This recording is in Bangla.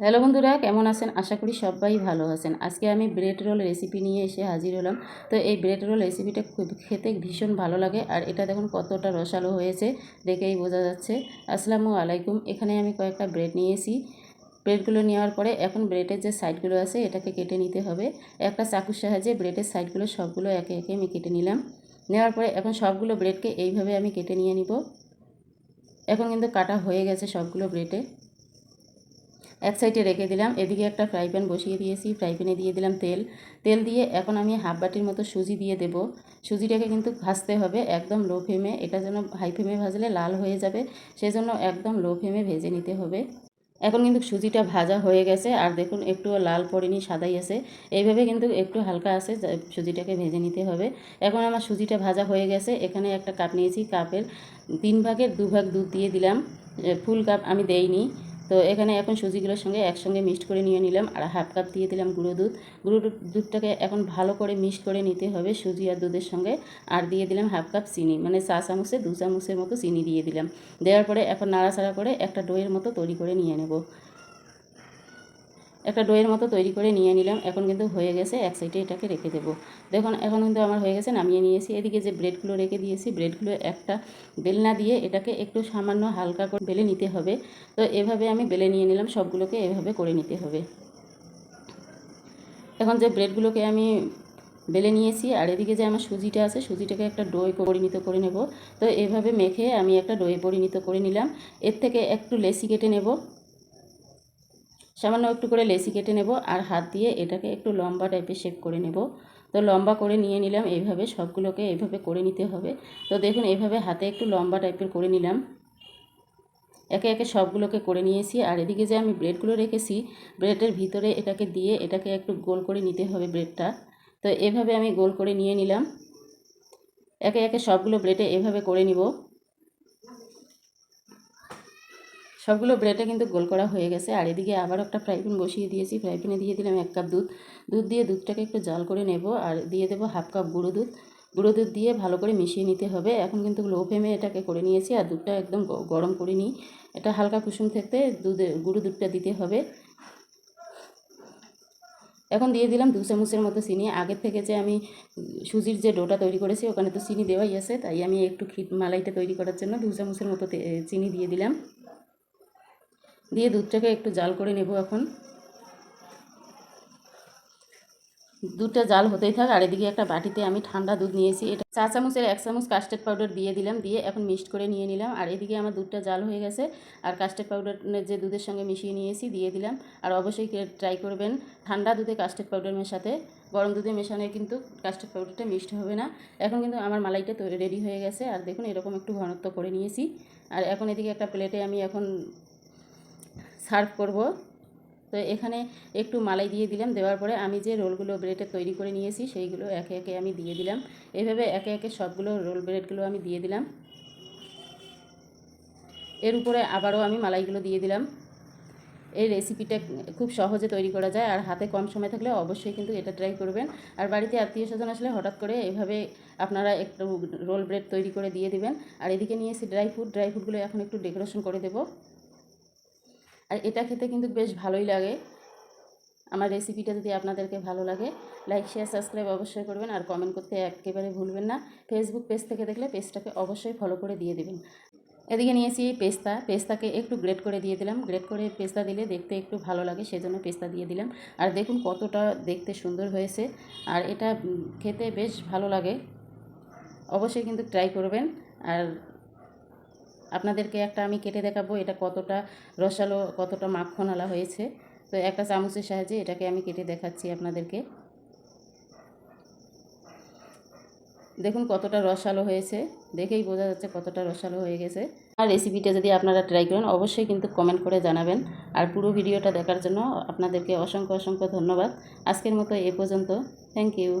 হ্যালো বন্ধুরা, কেমন আছেন? আশা করি সবাই ভালো আছেন। আজকে আমি ব্রেড রোল রেসিপি নিয়ে এসে হাজির হলাম। তো এই ব্রেড রোল রেসিপিটা খুব খেতে ভীষণ ভালো লাগে। আর এটা দেখুন কতটা রসালো হয়েছে, দেখেই বোঝা যাচ্ছে। আসসালামু আলাইকুম, এখানে আমি কয়েকটা ব্রেড নিয়েছি। ব্রেডগুলো নেওয়ার পরে এখন ব্রেডের যে সাইডগুলো আছে, এটাকে কেটে নিতে হবে। একটা চাকুর সাহায্যে ব্রেডের সাইডগুলো সবগুলো একে একে আমি কেটে নিলাম। নেওয়ার পরে এখন সবগুলো ব্রেডকে এইভাবে আমি কেটে নিয়ে নিব। এখন কিন্তু কাটা হয়ে গেছে সবগুলো ব্রেডে। এক সাইডে রেখে দিলাম, এদিকে একটা ফ্রাই প্যান বসিয়ে দিয়েছি, ফ্রাই প্যানে দিয়ে দিলাম তেল। তেল দিয়ে এখন আমি হাফ বাটির মতো সুজি দিয়ে দেব। সুজিটাকে কিন্তু ভাজতে হবে একদম লো ফ্লেমে এটা যেন হাই ফ্লেমে ভাজলে লাল হয়ে যাবে, সেজন্য একদম লো ফ্লেমে ভেজে নিতে হবে। এখন কিন্তু সুজিটা ভাজা হয়ে গেছে, আর দেখুন একটুও লাল পড়েনি, সাদাই আছে। এইভাবে কিন্তু একটু হালকা আছে সুজিটাকে ভেজে নিতে হবে। এখন আমার সুজিটা ভাজা হয়ে গেছে, এখানে একটা কাপ নিয়েছি, কাপের তিন ভাগের দু ভাগ দুধ দিয়ে দিলাম। ফুল কাপ আমি দেইনি। তো এখানে এখন সুজিগুলোর সঙ্গে একসঙ্গে মিক্সড করে নিয়ে নিলাম আর হাফ কাপ দিয়ে দিলাম গুঁড়ো দুধ। গুঁড়ো দুধটাকে এখন ভালো করে মিক্সড করে নিতে হবে সুজি আর দুধের সঙ্গে। আর দিয়ে দিলাম হাফ কাপ চিনি মানে চা চামচে, দু চামচের মতো চিনি দিয়ে দিলাম। দেওয়ার পরে এখন নাড়াচাড়া করে একটা ডোয়ের মতো তৈরি করে নিয়ে নেব। একটা ডোয়ের মতো তৈরি করে নিয়ে নিলাম। এখন কিন্তু হয়ে গেছে, এক সাইডে এটাকে রেখে দেবো। দেখুন, এখন কিন্তু আমার হয়ে গেছে, নামিয়ে নিয়েছি। এদিকে যে ব্রেডগুলো রেখে দিয়েছি ব্রেডগুলো একটা বেলনা দিয়ে এটাকে একটু সামান্য হালকা করে বেলে নিতে হবে। তো এভাবে আমি বেলে নিয়ে নিলাম, সবগুলোকে এভাবে করে নিতে হবে। এখন যে ব্রেডগুলোকে আমি বেলে নিয়েছি, আর এদিকে যে আমার সুজিটা আছে, সুজিটাকে একটা ডোয়ে পরিণত করে নেব। তো এভাবে মেখে আমি একটা ডোয়ে পরিণত করে নিলাম। এর থেকে একটু লেসি কেটে নেব। সামান্য একটু করে লেসি কেটে নেব আর হাত দিয়ে এটাকে একটু লম্বা টাইপের শেপ করে নেব। তো লম্বা করে নিয়ে নিলাম এইভাবে, সবগুলোকে এইভাবে করে নিতে হবে। তো দেখুন এইভাবে হাতে একটু লম্বা টাইপের করে নিলাম। একে একে সবগুলোকে করে নিয়েছি আর এদিকে যে আমি ব্রেডগুলো রেখেছি ব্রেডের ভিতরে এটাকে দিয়ে এটাকে একটু গোল করে নিতে হবে ব্রেডটা তো এভাবে আমি গোল করে নিয়ে নিলাম। একে একে সবগুলো ব্রেডে এভাবে করে নিব। সবগুলো ব্রেডে কিন্তু গোল করা হয়ে গেছে। আর এদিকে আবার একটা ফ্রাই প্যান বসিয়ে দিয়েছি। ফ্রাই প্যানে দিয়ে দিলাম এক কাপ দুধ। দুধ দিয়ে দুধটাকে একটু জাল করে নেব আর দিয়ে দেবো হাফ কাপ গুঁড়ো দুধ। গুঁড়ো দুধ দিয়ে ভালো করে মিশিয়ে নিতে হবে। এখন কিন্তু লো ফ্লেমে এটাকে করে নিয়েছি আর দুধটা একদম গরম করে নিই। এটা হালকা কুসুম থাকতে দুধে, গুঁড়ো দুধটা দিতে হবে। এখন দিয়ে দিলাম দু চামচের মতো চিনি। আগের থেকে যে আমি সুজির যে ডোটা তৈরি করেছি, ওখানে তো চিনি দেওয়াই আছে। তাই আমি একটু মালাইটা তৈরি করার জন্য দু চামচের মতো চিনি দিয়ে দিলাম। দিয়ে দুধটাকে একটু জাল করে নেব এখন। দুধটা জাল হতেই থাক, আর এদিকে একটা বাটিতে আমি ঠান্ডা দুধ নিয়েছি। এটা চা চামচের এক চামচ কাস্টার্ড পাউডার দিয়ে দিলাম, দিয়ে এখন মিক্সড করে নিয়ে নিলাম। আর এদিকে আমার দুধটা জাল হয়ে গেছে, আর কাস্টার্ড পাউডার যে দুধের সঙ্গে মিশিয়ে নিয়েছি দিয়ে দিলাম। আর অবশ্যই ট্রাই করবেন ঠান্ডা দুধে কাস্টার্ড পাউডার মেশাতে। গরম দুধে মেশানো কিন্তু কাস্টার্ড পাউডারটা মিক্সড হবে না। এখন কিন্তু আমার মালাইটা রেডি হয়ে গেছে। আর দেখুন এরকম একটু ঘনত্ব করে নিয়েছি। আর এখন এদিকে একটা প্লেটে আমি এখন সার্ভ করব। তো এখানে একটু মালাই দিয়ে দিলাম, দেওয়ার পরে আমি যে রোলগুলো ব্রেডে তৈরি করে নিয়েছি সেইগুলো একে একে আমি দিয়ে দিলাম। এভাবে একে একে সবগুলো রোল ব্রেডগুলো আমি দিয়ে দিলাম। এর উপরে আবারও আমি মালাইগুলো দিয়ে দিলাম। এই রেসিপিটা খুব সহজে তৈরি করা যায় আর হাতে কম সময় থাকলে অবশ্যই কিন্তু এটা ট্রাই করবেন। আর বাড়িতে আত্মীয় স্বজন আসলে হঠাৎ করে এভাবে আপনারা একটু রোল ব্রেড তৈরি করে দিয়ে দিবেন। আর এদিকে নিয়ে নিয়েছি ড্রাই ফ্রুট, ড্রাই ফ্রুটগুলো এখন একটু ডেকোরেশন করে দেবো। আর এটা খেতে কিন্তু বেশ ভালোই লাগে। আমার রেসিপিটা যদি আপনাদেরকে ভালো লাগে লাইক শেয়ার সাবস্ক্রাইব অবশ্যই করবেন আর কমেন্ট করতে একেবারে ভুলবেন না। ফেসবুক পেজ থেকে দেখলে পেজটাকে অবশ্যই ফলো করে দিয়ে দেবেন। এদিকে নিয়েছি পেস্তা। পেস্তাকে একটু গ্রেড করে দিয়ে দিলাম। গ্রেড করে পেস্তা দিলে দেখতে একটু ভালো লাগে, সেজন্য পেস্তা দিয়ে দিলাম। আর দেখুন কতটা দেখতে সুন্দর হয়েছে। আর এটা খেতে বেশ ভালো লাগে। অবশ্যই কিন্তু ট্রাই করবেন। আর আপনাদেরকে একটা আমি কেটে দেখাবো এটা কতটা রসালো, কতটা মাখনালা হয়েছে। তো একটা চামচের সাহায্যে এটাকে আমি কেটে দেখাচ্ছি আপনাদেরকে। দেখুন কতটা রসালো হয়েছে, দেখেই বোঝা যাচ্ছে কতটা রসালো হয়ে গেছে। আর রেসিপিটা যদি আপনারা ট্রাই করেন, অবশ্যই কিন্তু কমেন্ট করে জানাবেন। আর পুরো ভিডিওটা দেখার জন্য আপনাদেরকে অসংখ্য অসংখ্য ধন্যবাদ। আজকের মতো এ পর্যন্ত। Thank you